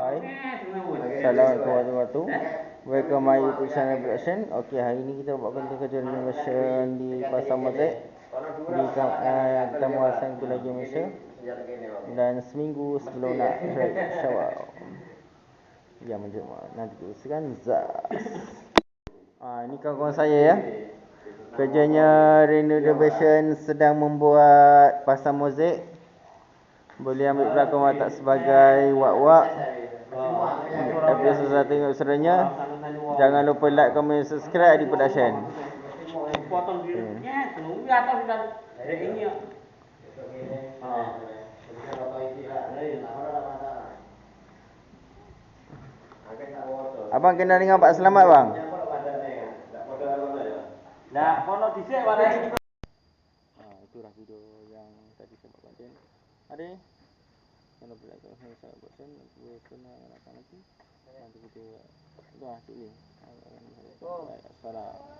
Hai. Assalamualaikum warahmatullahi wabarakatuh. Welcome YouTube channel production. Okey, hari ni kita buat konten kerja renovation di Pasar Mozek di uh, Kawasan Kulagi Malaysia. Dan seminggu sebelum nak trek Syawal. Ya, menjemur. Nanti kita usahakan Zaz. Ah, ini kawan-kawan saya ya. Kerjanya renovation sedang membuat Pasar Mozek. Boleh ambil belakang watak sebagai wak-wak. Tapi susah tengok seranya. Jangan lupa like, komen, subscribe di production. potong dirinya tunggu atau sudah dari ini Abang kenal dengan Pak Selamat bang? Nah, kono dhisik warai Ha, itulah video yang tadi saya buat konten. Ada kalau saya saya buat sen, saya kena nak nanti. Nanti kita tu ah tu ni. Oh. Salah.